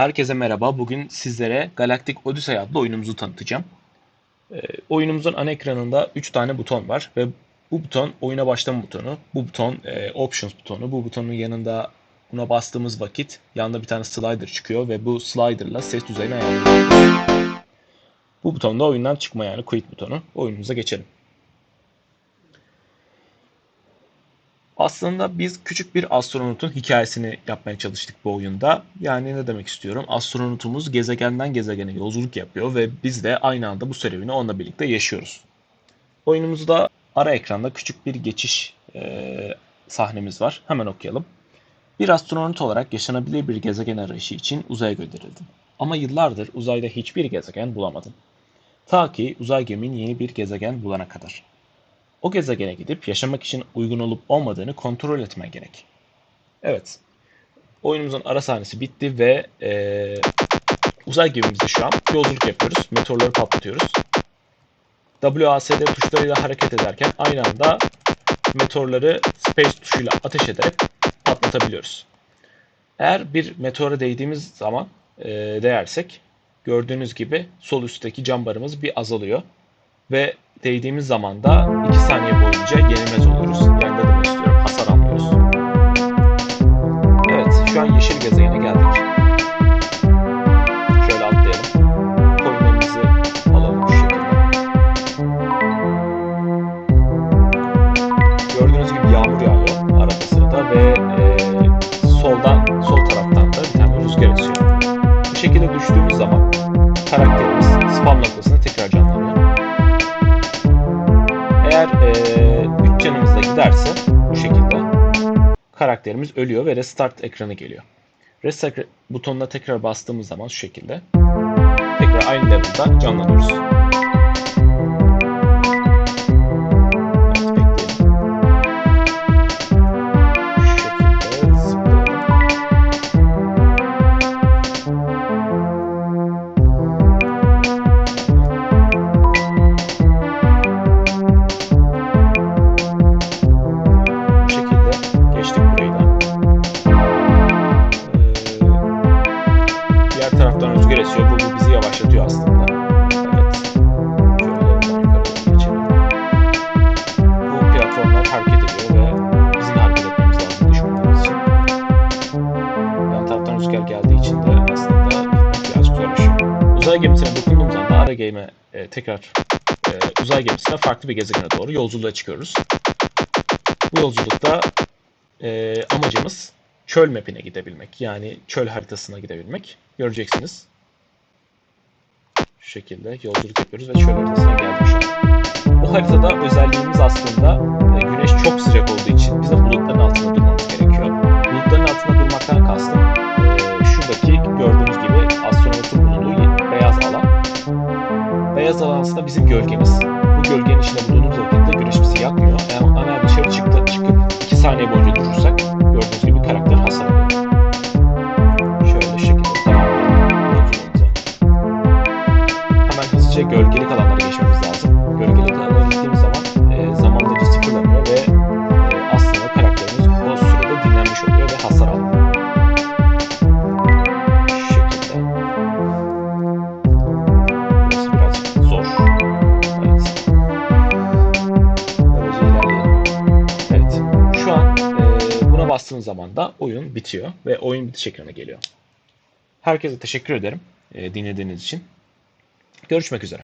Herkese merhaba. Bugün sizlere Galactic Odyssey adlı oyunumuzu tanıtacağım. Ee, oyunumuzun ana ekranında 3 tane buton var ve bu buton oyuna başlama butonu, bu buton e, Options butonu, bu butonun yanında buna bastığımız vakit yanında bir tane slider çıkıyor ve bu sliderla ses düzeyini ayarlıyoruz. Bu buton da oyundan çıkma yani quit butonu. Oyunumuza geçelim. Aslında biz küçük bir astronotun hikayesini yapmaya çalıştık bu oyunda. Yani ne demek istiyorum? Astronotumuz gezegenden gezegene yolculuk yapıyor ve biz de aynı anda bu serüveni onunla birlikte yaşıyoruz. Oyunumuzda ara ekranda küçük bir geçiş e, sahnemiz var. Hemen okuyalım. Bir astronot olarak yaşanabilir bir gezegen arayışı için uzaya gönderildim. Ama yıllardır uzayda hiçbir gezegen bulamadım. Ta ki uzay gemin yeni bir gezegen bulana kadar. O gezegene gidip yaşamak için uygun olup olmadığını kontrol etmen gerek. Evet. Oyunumuzun ara sahnesi bitti ve eee, uzay gemimizde şu an yolculuk yapıyoruz. Meteorları patlatıyoruz. WASD tuşlarıyla hareket ederken aynı anda meteorları space tuşuyla ateş ederek patlatabiliyoruz. Eğer bir meteora değdiğimiz zaman eee, değersek gördüğünüz gibi sol üstteki cam barımız bir azalıyor ve değdiğimiz zaman da 2 saniye boyunca yenilmez oluyoruz. Yani ne demek istiyorum? Hasar almıyoruz. Evet, şu an yeşil gezegene geldik. Şöyle atlayalım. Coinlerimizi alalım şu şekilde. Gördüğünüz gibi yağmur yağıyor arada sırada ve e, soldan, sol taraftan da bir tane rüzgar esiyor. Bu şekilde düştüğümüz zaman karakterimiz spam noktasına giderse bu şekilde karakterimiz ölüyor ve restart ekranı geliyor. Restart butonuna tekrar bastığımız zaman şu şekilde tekrar aynı level'da canlanıyoruz. Gemisine dokunduğumuz anda ara gemi e, tekrar e, uzay gemisine farklı bir gezegene doğru yolculuğa çıkıyoruz. Bu yolculukta e, amacımız çöl mapine gidebilmek. Yani çöl haritasına gidebilmek. Göreceksiniz. Şu şekilde yolculuk yapıyoruz ve çöl haritasına geldik şu an. Bu haritada özelliğimiz aslında e, güneş çok sıcak olduğu için bizim bulutların Beyaz alan aslında bizim gölgemiz. Bu gölgenin içinde bulunduğumuz vakitte güneş bizi yakmıyor. Ama eğer dışarı çıktı, çıkıp 2 saniye boyunca durursak gördüğünüz gibi karakter hasar. Şöyle şekilde yolculuğumuzu. Hemen hızlıca gölgelik alanlara geçmemiz lazım. Buna bastığınız zaman da oyun bitiyor ve oyun bitiş ekranı geliyor. Herkese teşekkür ederim e, dinlediğiniz için. Görüşmek üzere.